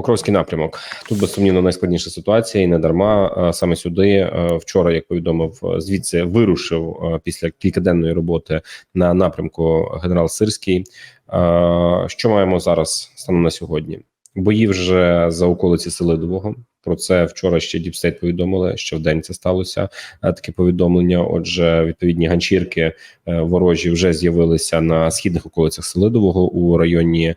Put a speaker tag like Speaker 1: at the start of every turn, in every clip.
Speaker 1: Покровський напрямок. Тут безсумнівно найскладніша ситуація, і не дарма е, саме сюди е, вчора, як повідомив, е, звідси вирушив після кількаденної роботи на напрямку генерал Сирський. Що маємо зараз станом на сьогодні? Бої вже за околиці Селидового. Про це вчора ще Діпстейт повідомили. Що в день це сталося е, таке повідомлення. Отже, відповідні ганчірки е, ворожі вже з'явилися на східних околицях Селидового у районі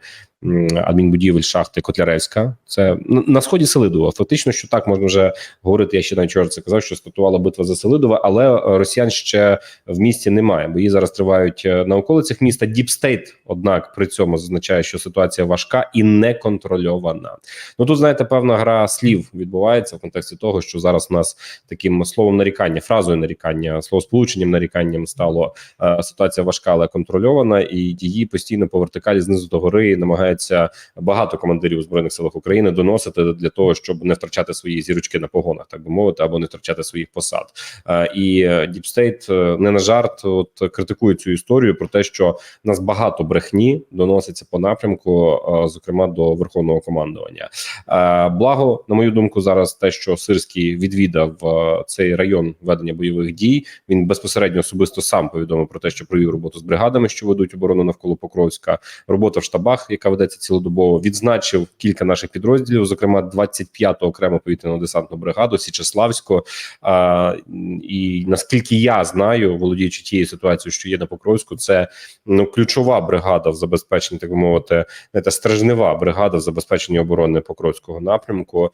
Speaker 1: адмінбудівель шахти Котляревська. Це на, на сході Селидова. Фактично, що так можна вже говорити. Я ще навіть вчора це казав, що стартувала битва за Селидове, але е, росіян ще в місті немає. Бої зараз тривають на околицях міста. Діпстейт, однак, при цьому зазначає, що ситуація важка і неконтрольована. Ну тут знаєте, певна гра слів відбувається в контексті того, що зараз у нас таким словом нарікання, фразою нарікання, словосполученням наріканням стало е, ситуація важка, але контрольована, і її постійно по вертикалі знизу до гори намагається багато командирів у збройних силах України доносити для того, щоб не втрачати свої зірочки на погонах, так би мовити, або не втрачати своїх посад. Е, і Діпстейт не на жарт, от критикує цю історію про те, що нас багато брехні доноситься по напрямку, е, зокрема до верховного командування. Е, Благо, на мою думку, зараз те, що Сирський відвідав е, цей район ведення бойових дій. Він безпосередньо особисто сам повідомив про те, що провів роботу з бригадами, що ведуть оборону навколо Покровська. Робота в штабах, яка ведеться цілодобово, відзначив кілька наших підрозділів, зокрема 25-ту окрему повітряно десантну бригаду Січеславську. А, і наскільки я знаю, володіючи тією ситуацією, що є на Покровську, це ну ключова бригада в забезпеченні, так би мовити, знаєте, стражнева бригада в забезпеченні оборони Покровського напрямку,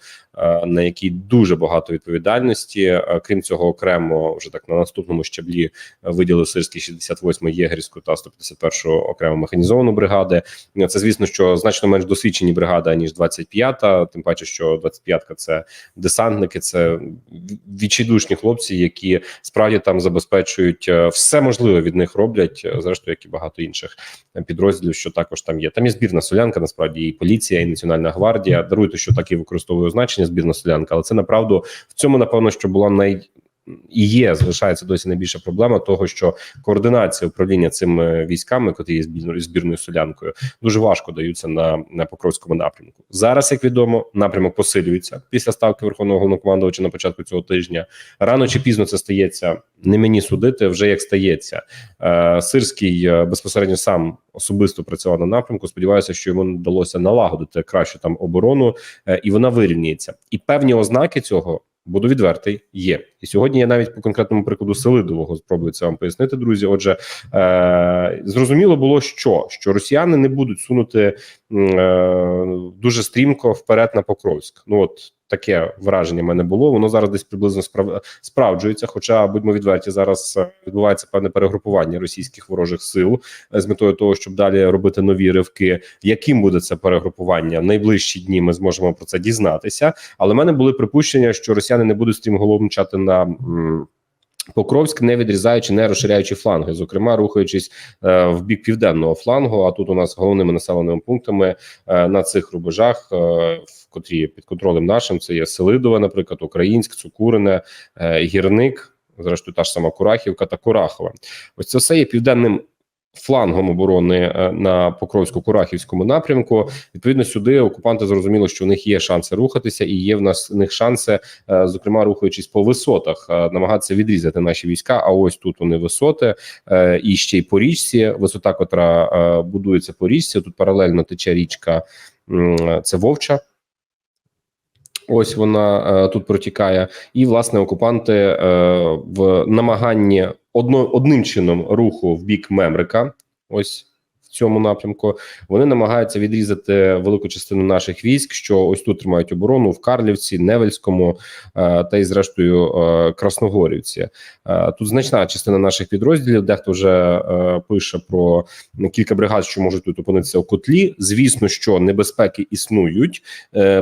Speaker 1: на якій дуже багато відповідальності. Е, Крім цього, окремо вже так на наступному щаблі е, виділив Сирський 68 єгерську та 151 окрему механізовану бригади. Е, Це звісно, що значно менш досвідчені бригади ніж 25-та, Тим паче, що 25-ка – це десантники, це відчайдушні хлопці, які справді там забезпечують е, все можливе від них роблять, е, зрештою, як і багато інших е, підрозділів, що також там є. Там є збірна солянка, насправді і поліція, і національна гвардія. Даруйте, що так і використовує значення збірна солянка, але це направду в цьому напевно, що була най. І є залишається досі найбільша проблема того, що координація управління цими військами, котрі є збірною солянкою, дуже важко даються на, на покровському напрямку. Зараз, як відомо, напрямок посилюється після ставки верховного головнокомандувача на початку цього тижня. Рано чи пізно це стається. Не мені судити вже як стається. Е, Сирський е, безпосередньо сам особисто працював на напрямку. Сподіваюся, що йому вдалося налагодити кращу там оборону, е, і вона вирівнюється. І певні ознаки цього. Буду відвертий, є і сьогодні. Я навіть по конкретному прикладу Селидового спробую це вам пояснити, друзі. Отже, е, зрозуміло було, що що росіяни не будуть сунути е, дуже стрімко вперед на Покровськ. Ну от таке враження в мене було. Воно зараз десь приблизно справ... справджується. Хоча, будьмо відверті, зараз е, відбувається певне перегрупування російських ворожих сил е, з метою того, щоб далі робити нові ривки. Яким буде це перегрупування в найближчі дні? Ми зможемо про це дізнатися. Але в мене були припущення, що росіяни не будуть стрімголов мчати на. Покровськ, не відрізаючи, не розширяючи фланги, зокрема рухаючись е, в бік південного флангу. А тут у нас головними населеними пунктами е, на цих рубежах, е, в котрі під контролем нашим, це є Селидове, наприклад, Українськ, Цукурине, е, Гірник, зрештою, та ж сама Курахівка та Курахова. Ось це все є південним. Флангом оборони е, на Покровсько-Курахівському напрямку відповідно сюди окупанти зрозуміли, що у них є шанси рухатися, і є в нас в них шанси, е, зокрема рухаючись по висотах, е, намагатися відрізати наші війська. А ось тут вони висоти і ще й по річці. Висота, котра будується по річці. Тут паралельно тече річка. Це Вовча. Ось вона тут протікає, і власне окупанти в намаганні одно, одним чином руху в бік Мемрика. Ось цьому напрямку вони намагаються відрізати велику частину наших військ, що ось тут тримають оборону в Карлівці, Невельському е, та й зрештою е, Красногорівці. Е, тут значна частина наших підрозділів. Дехто вже пише про кілька бригад, що можуть тут опинитися у котлі. Звісно, що небезпеки існують,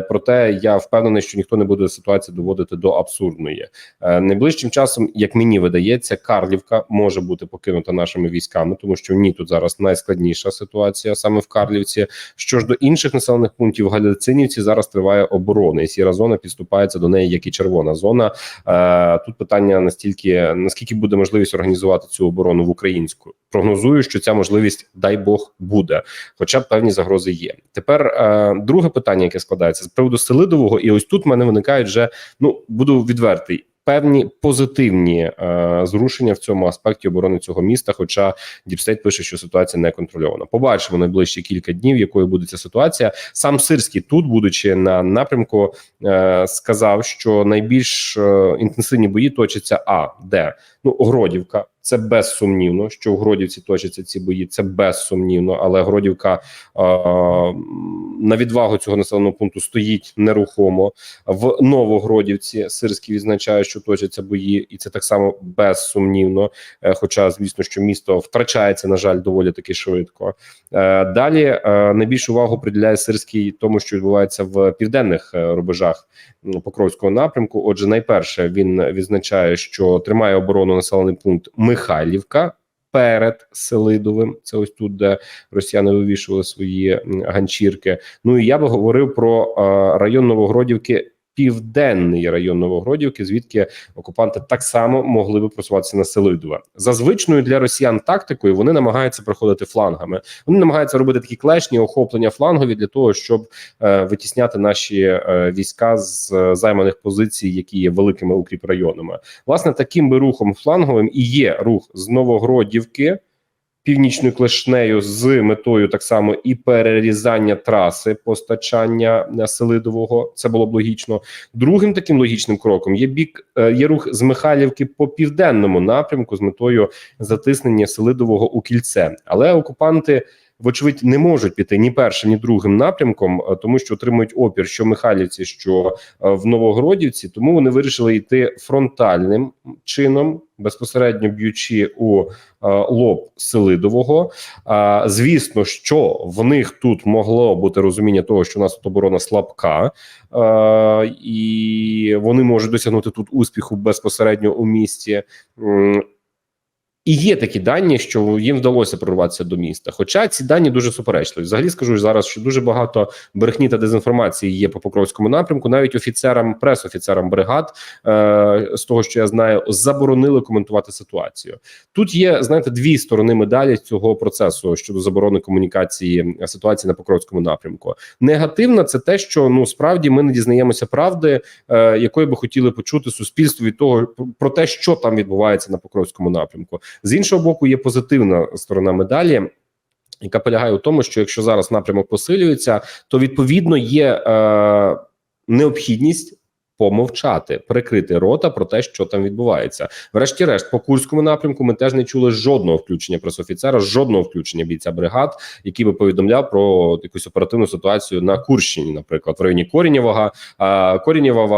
Speaker 1: проте я впевнений, що ніхто не буде ситуацію доводити до абсурдної. Найближчим часом, як мені видається, Карлівка може бути покинута нашими військами, тому що ні, тут зараз найскладніше складніша ситуація саме в Карлівці. Що ж до інших населених пунктів в Галицинівці зараз триває оборона, і сіра зона підступається до неї, як і червона зона. Е, Тут питання настільки наскільки буде можливість організувати цю оборону в українську. Прогнозую, що ця можливість, дай Бог, буде, хоча б певні загрози є. Тепер е, друге питання, яке складається з приводу Селидового, і ось тут в мене виникають вже ну буду відвертий. Певні позитивні е, зрушення в цьому аспекті оборони цього міста. Хоча Діпстейт пише, що ситуація не контрольована. Побачимо найближчі кілька днів, якою буде ця ситуація. Сам Сирський тут, будучи на напрямку, е, сказав, що найбільш е, інтенсивні бої точаться а де ну Гродівка. Це безсумнівно, що в Гродівці точаться ці бої. Це безсумнівно, але Гродівка е, на відвагу цього населеного пункту стоїть нерухомо. В Новогродівці Сирський відзначає, що точаться бої, і це так само безсумнівно. Е, хоча, звісно, що місто втрачається, на жаль, доволі таки швидко. Е, далі е, найбільшу увагу приділяє Сирський тому, що відбувається в південних е, рубежах Покровського напрямку. Отже, найперше він відзначає, що тримає оборону населений пункт Михайлівка. Перед Селидовим, це ось тут, де росіяни вивішували свої ганчірки. Ну і я би говорив про е, район Новогродівки, південний район Новогродівки, звідки окупанти так само могли би просуватися на Селидове. За звичною для росіян тактикою вони намагаються проходити флангами. Вони намагаються робити такі клешні охоплення флангові для того, щоб е, витісняти наші е, війська з е, займаних позицій, які є великими укріпрайонами. Власне, таким би рухом фланговим і є рух з Новогродівки. Північною клешнею з метою так само і перерізання траси постачання е, Селидового. Це було б логічно. Другим таким логічним кроком є бік е, є рух з Михайлівки по південному напрямку з метою затиснення Селидового у кільце, але окупанти. Вочевидь, не можуть піти ні першим, ні другим напрямком, е, тому що отримують опір, що Михайлівці, що е, в Новогродівці. Тому вони вирішили йти фронтальним чином, безпосередньо б'ючи у е, лоб Селидового. Звісно, що в них тут могло бути розуміння того, що у нас тут оборона слабка, і вони можуть досягнути тут успіху безпосередньо у місті. І є такі дані, що їм вдалося прорватися до міста. Хоча ці дані дуже суперечливі. Взагалі скажу зараз, що дуже багато брехні та дезінформації є по Покровському напрямку. Навіть офіцерам, пресофіцерам бригад, е, з того, що я знаю, заборонили коментувати ситуацію. Тут є знаєте дві сторони медалі цього процесу щодо заборони комунікації е, ситуації на Покровському напрямку. Негативна це те, що ну справді ми не дізнаємося правди, е, якої би хотіли почути суспільство від того про те, що там відбувається на Покровському напрямку. З іншого боку, є позитивна сторона медалі. Яка полягає у тому, що якщо зараз напрямок посилюється, то відповідно є е, необхідність помовчати, прикрити рота про те, що там відбувається. Врешті-решт, по курському напрямку ми теж не чули жодного включення пресофіцера, жодного включення бійця бригад, який би повідомляв про якусь оперативну ситуацію на Курщині, наприклад, в районі Корінєвого, Корінєвого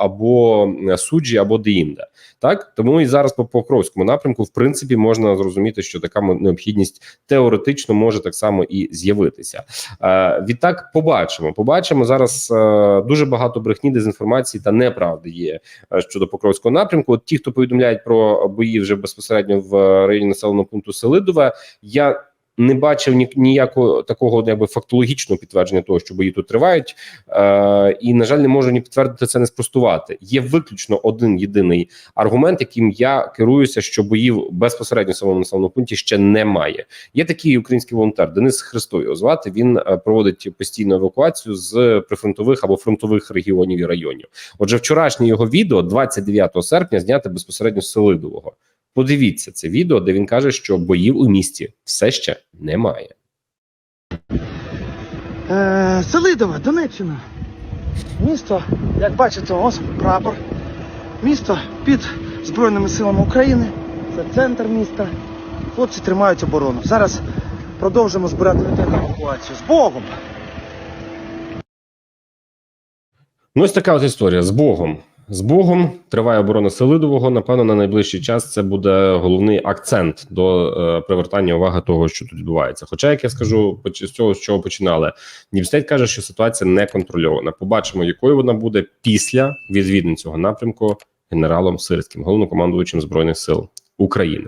Speaker 1: або суджі, або деінде. Так тому і зараз по Покровському напрямку, в принципі, можна зрозуміти, що така необхідність теоретично може так само і з'явитися. Е, відтак, побачимо. Побачимо зараз е, дуже багато брехні, дезінформації та неправди є е, щодо Покровського напрямку. От ті, хто повідомляють про бої вже безпосередньо в районі населеного пункту Селидове, я. Не бачив ні, ніякого такого якби фактологічного підтвердження того, що бої тут тривають, е, і на жаль, не можу ні підтвердити це, не спростувати. Є виключно один єдиний аргумент, яким я керуюся, що боїв безпосередньо в самому населеному пункті ще немає. Є такий український волонтер Денис Христов його звати. Він е, проводить постійну евакуацію з прифронтових або фронтових регіонів і районів. Отже, вчорашнє його відео 29 серпня зняте безпосередньо з Селидового. Подивіться це відео, де він каже, що боїв у місті все ще немає.
Speaker 2: Е, Селидове, Донеччина. Місто, як бачите, ось прапор. Місто під Збройними силами України. Це центр міста. Хлопці тримають оборону. Зараз продовжимо збирати людей на евакуацію. З Богом!
Speaker 1: Ну, ось така от історія з Богом. З Богом триває оборона Селидового. Напевно, на найближчий час це буде головний акцент до е, привертання уваги того, що тут відбувається. Хоча, як я скажу, з цього з чого починали, Діпстейт каже, що ситуація не контрольована. Побачимо, якою вона буде після відвідин цього напрямку генералом Сирським, головнокомандуючим збройних сил України.